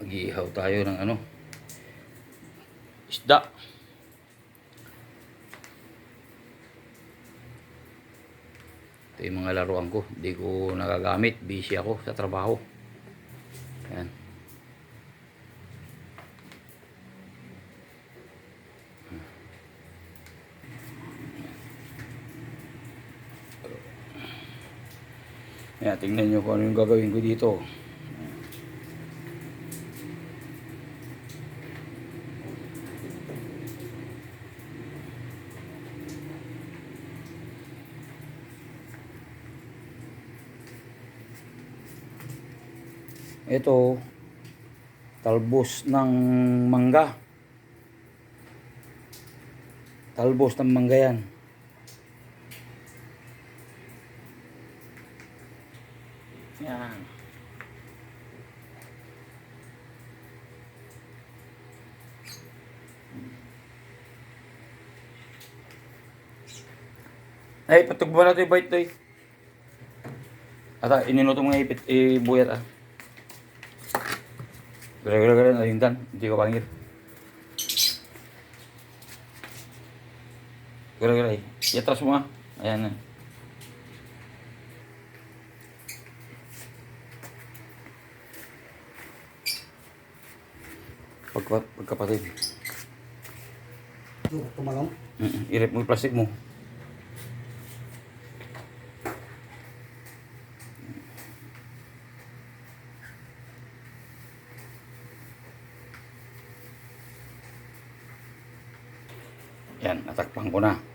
Mag-iihaw tayo ng ano. Isda. Ito yung mga laruan ko. Hindi ko nagagamit. Busy ako sa trabaho. Yan. Yan, tingnan nyo kung ano yung gagawin ko dito. Ito, talbos ng mangga. Talbos ng mangga yan. Yan. Ay, patugbo natin yung bite to eh. Ata, ininuto mga ipit, ibuyat ah. Gara-gara gara na dan, hindi ko panggil. Gara-gara eh. Mo. Ayan na. Pagka, pagkapatid. Yung tumalong. Mm, irip mo yung plastic mo. Yan, natakpan ko na.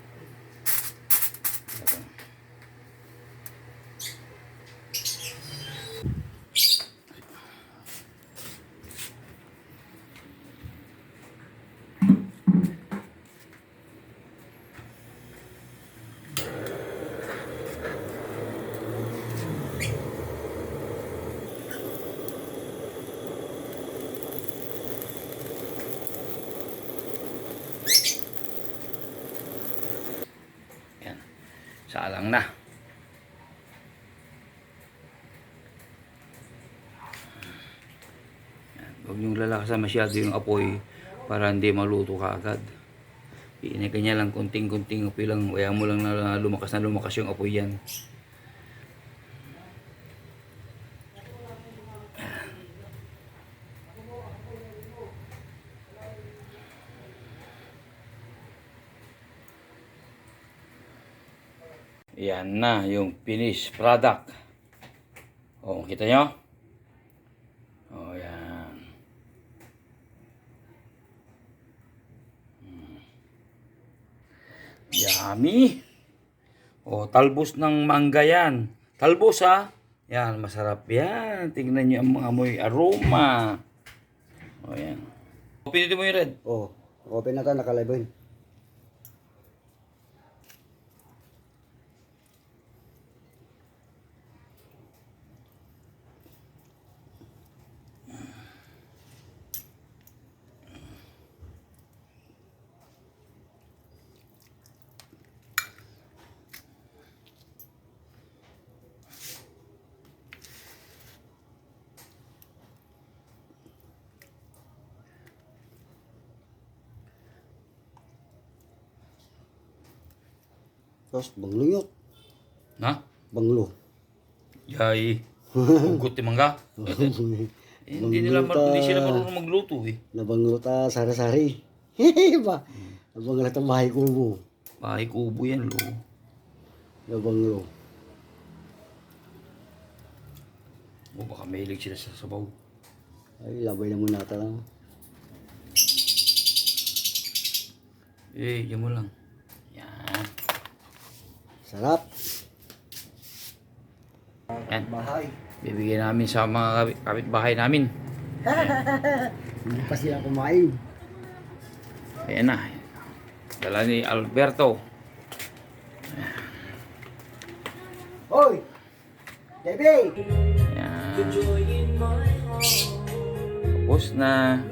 Salang na. Huwag yung lalakasan masyado yung apoy para hindi maluto ka agad. Iinigay niya lang kunting-kunting apoy lang. Kaya mo lang na lumakas na lumakas yung apoy yan. Yan na yung finished product. O, kita nyo? O, yan. Hmm. Yummy! O, talbos ng mangga yan. Talbos ha? Yan, masarap yan. Tingnan nyo ang mga amoy aroma. O, yan. O, pinitin mo yung red. Oh, open na ta, nakalive Tapos, banglo yun. Na? Banglo. Yay. Ugot yung mangga. Eh, hindi nila mar- hindi sila marunong magluto eh. Nabanglo ta, sari-sari. ba? Nabanglo ta, mahay kubo. Bahay kubo yan, lo. Nabanglo. O baka mahilig sila sa sabaw. Ay, labay na muna ta lang. Eh, yan mo lang. Yan. Sarap. Yan. Bahay. Bibigyan namin sa mga kapit- kapitbahay namin. Hindi pa sila kumain. Ayan na. Dala ni Alberto. Hoy! Baby! Ayan. Tapos na.